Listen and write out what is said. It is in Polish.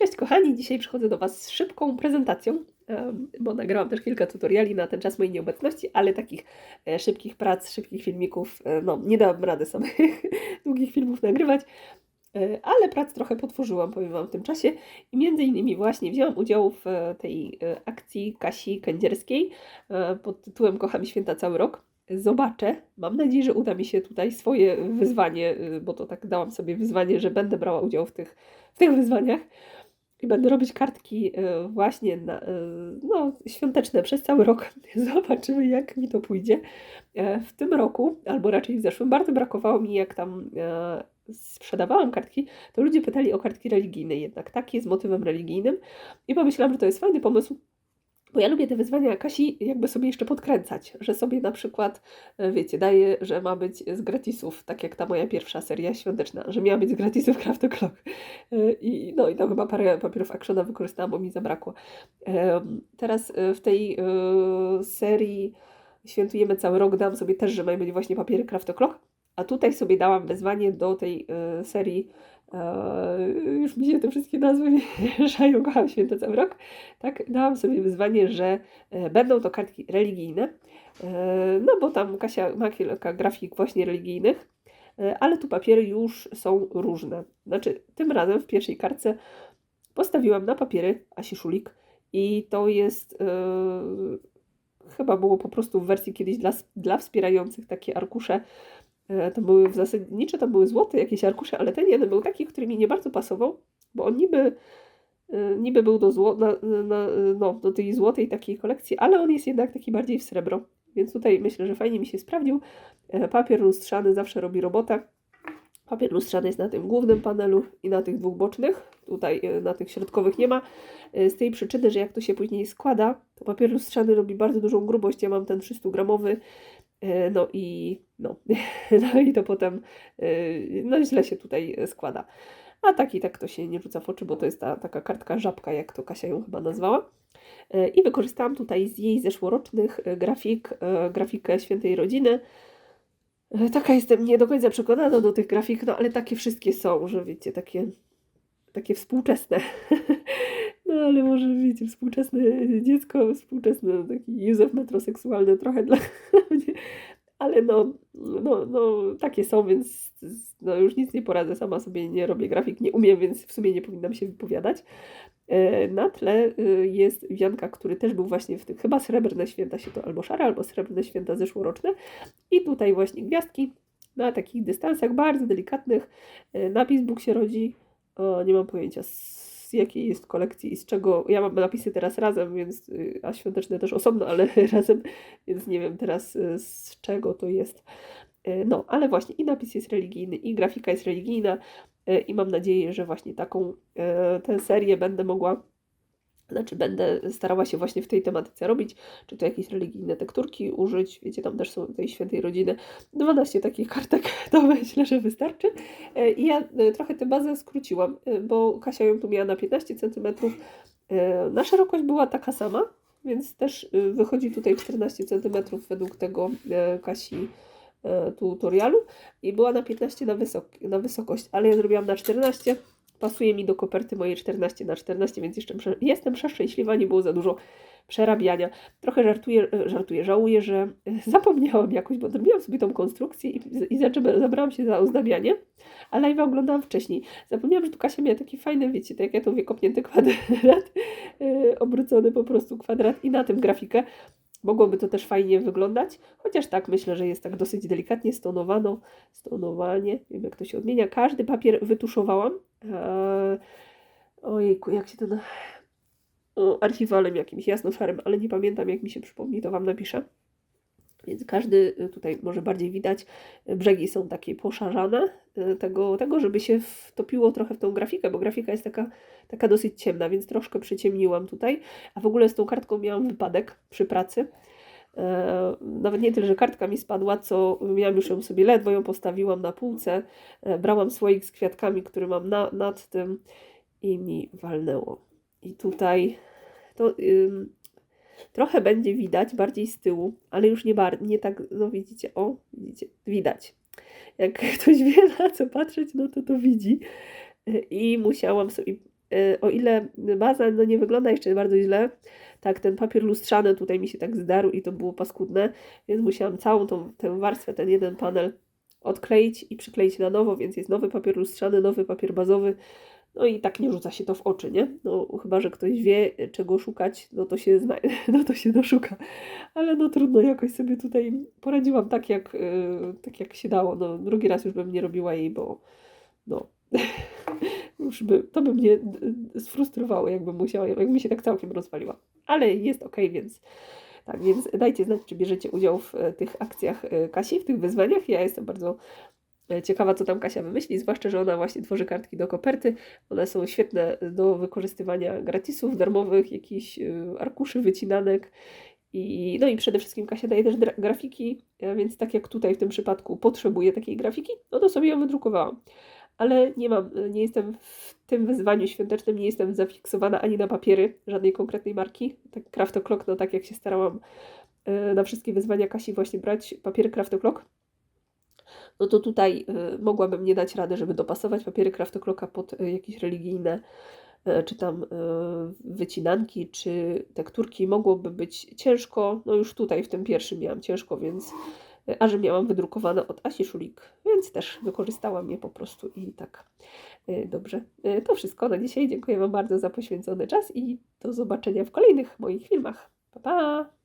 Cześć kochani, dzisiaj przychodzę do Was z szybką prezentacją, bo nagrałam też kilka tutoriali na ten czas mojej nieobecności, ale takich e, szybkich prac, szybkich filmików, e, no nie dałam rady samych długich filmów nagrywać, e, ale prac trochę potworzyłam, powiem Wam w tym czasie. I między innymi właśnie wzięłam udział w tej akcji Kasi Kędzierskiej pod tytułem Kocham Święta cały rok. Zobaczę, mam nadzieję, że uda mi się tutaj swoje wyzwanie, y, bo to tak dałam sobie wyzwanie, że będę brała udział w tych, w tych wyzwaniach i będę robić kartki e, właśnie na, e, no, świąteczne przez cały rok. Zobaczymy, jak mi to pójdzie. E, W tym roku, albo raczej w zeszłym, bardzo brakowało mi, jak tam sprzedawałam kartki, to ludzie pytali o kartki religijne jednak, takie z motywem religijnym. I pomyślałam, że to jest fajny pomysł, bo ja lubię te wyzwania Kasi jakby sobie jeszcze podkręcać, że sobie na przykład, e, wiecie, daję, że ma być z gratisów, tak jak ta moja pierwsza seria świąteczna, że miała być z gratisów Craft O'Clock. E, I, no i tam chyba parę papierów Actiona wykorzystałam, bo mi zabrakło. Teraz e, w tej serii Świętujemy cały rok, dam sobie też, że mają być właśnie papiery Craft O'Clock, a tutaj sobie dałam wyzwanie do tej serii już mi się te wszystkie nazwy mieszają, kocham święto cały rok, tak, dałam sobie wyzwanie, że e, będą to kartki religijne, e, no bo tam Kasia ma kilka grafik właśnie religijnych, e, ale tu papiery już są różne. Znaczy, tym razem w pierwszej kartce postawiłam na papiery Asi Szulik i to jest e, chyba było po prostu w wersji kiedyś dla, dla wspierających takie arkusze. E, To były w zasadniczo to były złote jakieś arkusze, ale ten jeden był taki, który mi nie bardzo pasował, bo on niby, e, niby był do, zło, na, na, no, do tej złotej takiej kolekcji, ale on jest jednak taki bardziej w srebro. Więc tutaj myślę, że fajnie mi się sprawdził. E, Papier lustrzany zawsze robi robotę. Papier lustrzany jest na tym głównym panelu i na tych dwóch bocznych. Tutaj na tych środkowych nie ma. Z tej przyczyny, że jak to się później składa, to papier lustrzany robi bardzo dużą grubość. Ja mam ten 300 gramowy. e, No i, no. no i to potem e, no źle się tutaj e, składa. A tak i tak to się nie rzuca w oczy, bo to jest ta taka kartka żabka, jak to Kasia ją chyba nazwała. E, I wykorzystałam tutaj z jej zeszłorocznych e, grafik, e, grafikę Świętej Rodziny. E, Taka jestem nie do końca przekonana do tych grafik, no ale takie wszystkie są, że wiecie, takie, takie współczesne. Ale może wiecie, współczesne dziecko, współczesny taki Józef metroseksualny trochę dla mnie. Ale no, no, no takie są, więc no, już nic nie poradzę, sama sobie nie robię grafik, nie umiem, więc w sumie nie powinnam się wypowiadać. E, Na tle y, jest wianka, który też był właśnie w tych, chyba srebrne święta się to albo szare, albo srebrne święta zeszłoroczne. I tutaj właśnie gwiazdki na takich dystansach bardzo delikatnych. E, Napis Bóg się rodzi. O, nie mam pojęcia jakiej jest kolekcji i z czego. Ja mam napisy teraz razem, więc y, a świąteczne też osobno, ale razem, więc nie wiem teraz y, z czego to jest. E, No, ale właśnie i napis jest religijny, i grafika jest religijna, i mam nadzieję, że właśnie taką tę serię będę mogła, znaczy będę starała się właśnie w tej tematyce robić, czy to jakieś religijne tekturki użyć, wiecie, tam też są tej świętej rodziny, 12 takich kartek, to myślę, że wystarczy. E, I ja e, trochę tę bazę skróciłam, e, bo Kasia ją tu miała na 15 cm, na szerokość była taka sama, więc też wychodzi tutaj 14 cm według tego Kasi tutorialu i była na 15 na, wysok- na wysokość, ale ja zrobiłam na 14. Pasuje mi do koperty mojej 14 na 14, więc jeszcze jestem przeszczęśliwa, nie było za dużo przerabiania. Trochę żartuję, e, żartuję żałuję, że e, zapomniałam jakoś, bo zrobiłam sobie tą konstrukcję i, i zabrałam się za ozdabianie, a live'a oglądałam wcześniej. Zapomniałam, że tu Kasia miała taki fajny, wiecie, tak jak ja to mówię, kopnięty kwadrat, e, obrócony po prostu kwadrat i na tym grafikę. Mogłoby to też fajnie wyglądać, chociaż tak myślę, że jest tak dosyć delikatnie stonowano, stonowanie, nie wiem jak to się odmienia. Każdy papier wytuszowałam. Eee, ojejku, jak się to na... Archiwalem jakimś jasno-szarym, ale nie pamiętam jak mi się przypomni, to Wam napiszę. Więc każdy y, tutaj może bardziej widać, y, brzegi są takie poszarzane y, tego, tego, żeby się wtopiło trochę w tą grafikę, bo grafika jest taka, taka dosyć ciemna, więc troszkę przyciemniłam tutaj. A w ogóle z tą kartką miałam wypadek przy pracy. E, Nawet nie tyle, że kartka mi spadła, co miałam już ją sobie ledwo ją postawiłam na półce. E, Brałam słoik z kwiatkami, który mam na, nad tym i mi walnęło. I tutaj to trochę będzie widać bardziej z tyłu, ale już nie, bar- nie tak, no widzicie, o, widzicie, widać. Jak ktoś wie na co patrzeć, no to to widzi. I musiałam sobie e, o ile baza no, nie wygląda jeszcze bardzo źle, tak ten papier lustrzany tutaj mi się tak zdarł i to było paskudne, więc musiałam całą tą tę warstwę, ten jeden panel odkleić i przykleić na nowo, więc jest nowy papier lustrzany, nowy papier bazowy, no i tak nie rzuca się to w oczy, nie? No chyba, że ktoś wie, czego szukać, no to się zna, no to się doszuka. Ale no trudno, jakoś sobie tutaj poradziłam tak, jak, yy, tak jak się dało. No drugi raz już bym nie robiła jej, bo no już by, to by mnie sfrustrowało, jakbym musiała, jakbym się tak całkiem rozwaliła. Ale jest ok, więc tak, więc dajcie znać, czy bierzecie udział w e, tych akcjach e, Kasi, w tych wyzwaniach. Ja jestem bardzo e, ciekawa, co tam Kasia wymyśli, zwłaszcza, że ona właśnie tworzy kartki do koperty. One są świetne do wykorzystywania gratisów, darmowych, jakichś arkuszy, wycinanek. I, no i przede wszystkim Kasia daje też grafiki, więc tak jak tutaj w tym przypadku potrzebuję takiej grafiki, no to sobie ją wydrukowałam. Ale nie mam, nie jestem w tym wyzwaniu świątecznym, nie jestem zafiksowana ani na papiery żadnej konkretnej marki. Tak Craft O'Clock, no tak jak się starałam e, na wszystkie wyzwania Kasi właśnie brać papiery Craft O'Clock, no to tutaj e, mogłabym nie dać rady, żeby dopasować papiery Craft O'Clocka pod e, jakieś religijne czy tam wycinanki, czy tekturki mogłoby być ciężko. No już tutaj w tym pierwszym miałam ciężko, więc a że miałam wydrukowane od Asi Szulik, więc też wykorzystałam je po prostu i tak dobrze. To wszystko na dzisiaj. Dziękuję Wam bardzo za poświęcony czas i do zobaczenia w kolejnych moich filmach. Pa, pa!